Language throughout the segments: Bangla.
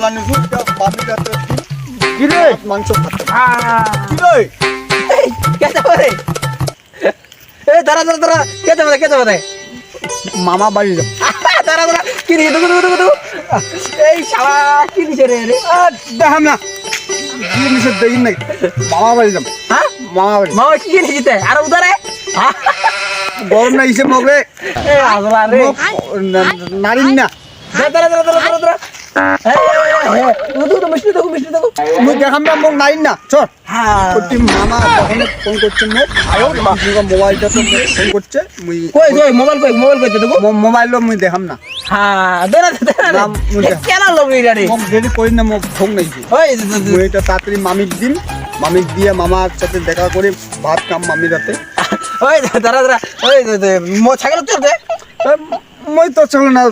মশলা নিছু মামি রাতে কি রে? মাংস খাতে কি রে? কেতে পারে এ দাঁড়া দাঁড়া দাঁড়া। কেতে পারে কেতে পারে মামা বাড়ি যাব দাঁড়া দাঁড়া। কি নিছে এই শালা কি রে রে? দেখাম না। নাই। মামা বাড়ি যাব হ্যাঁ মামা বাড়ি মামা কি নিছে আর উদারে? গরম না ইসে মগরে। এ আগলা রে। নারিন না। দাঁড়া দাঁড়া দাঁড়া দাঁড়া। মুই দেখাম না মোক নারিন না চল হ্যাঁ করছি মামা তখন ফোন করছে মোক আয়ো মোবাইলটা তো ফোন করছে মুই কই কই মোবাইল কই মোবাইল কই দেখো মোবাইল মুই দেখাম না হ্যাঁ দাঁড়া দাঁড়া কেন লোক রে মোক দেরি করি না মোক ফোন নাইছি ওই মুই এটা তাড়াতাড়ি মামিক দিম মামিক দিয়ে মামার সাথে দেখা করে ভাত খাম মামির রাতে ওই দাঁড়া দাঁড়া ওই ছাগল তোর দে মই তো চলো না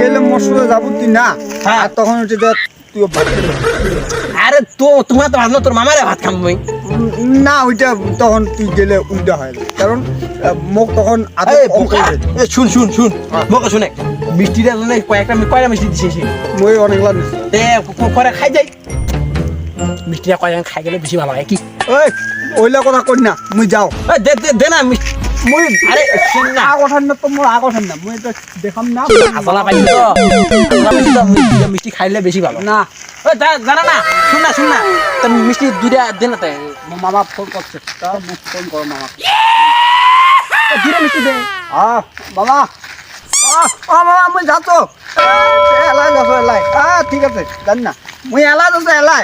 গেলে মোর সাথে যাব তুই না? হ্যাঁ। আর তখন হচ্ছে তুই। আরে তো তোমার তো ভাবনা তোর মামারে ভাত খাম মই না ওইটা তখন তুই গেলে উল্টা হয় কারণ মোক তখন। শুন শুন শুন। হ্যাঁ। শুনে মিষ্টিটা জানে কয়েকটা কয়টা মিষ্টি দিছে সে মই অনেকগুলা এ করে খাই যাই? মিষ্টিটা কয়জন খাই গেলে বেশি ভালো হয় কি? ওই ওইলা কথা কই না মুই যাও। দে দে না মিষ্টি মুই আরে শুন না। আগ ওঠান না তো মোর আগ না মুই এটা দেখাম না। আসলা পাইছি? তো আসলা পাইছি তো মিষ্টি- খাইলে বেশি ভালো না। ওই দাঁড়া না। শুন না শুন না। তো মিষ্টি দুইটা দে না তাই মামা ফোন করছে তা ফোন কর মামা। দুইটা মিষ্টি দে। মামা। মুই এলাই ঠিক আছে জানি না। মুই এলাই যাচ্ছ এলাই।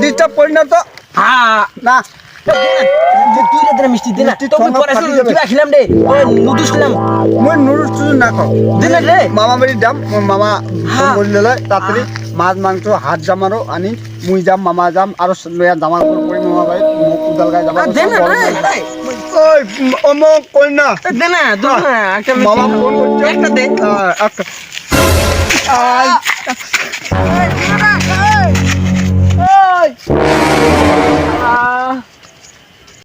ডিস্টার্ব করি না তো না। দে না মিষ্টি দে না মিষ্টি তো ঠোঙা পরে শুন কিবা খিলাম দে ওই নুডলস খিলাম। মই নুডলছ টুডলছ নাখাওঁ দে না রে মামা বাড়ি যাম মোৰ মামা হা। ফোন তাড়াতাড়ি মাছ মাংস হাত যাম আৰু আনি মুই যাম মামা যাম আৰু ইয়াত জামা কাপোৰ কৰি মামা যাব না রে রে। মোক কই না। এ, দে না দে না একটা মামা ফোন করছে। একটা দে। একটা। আই,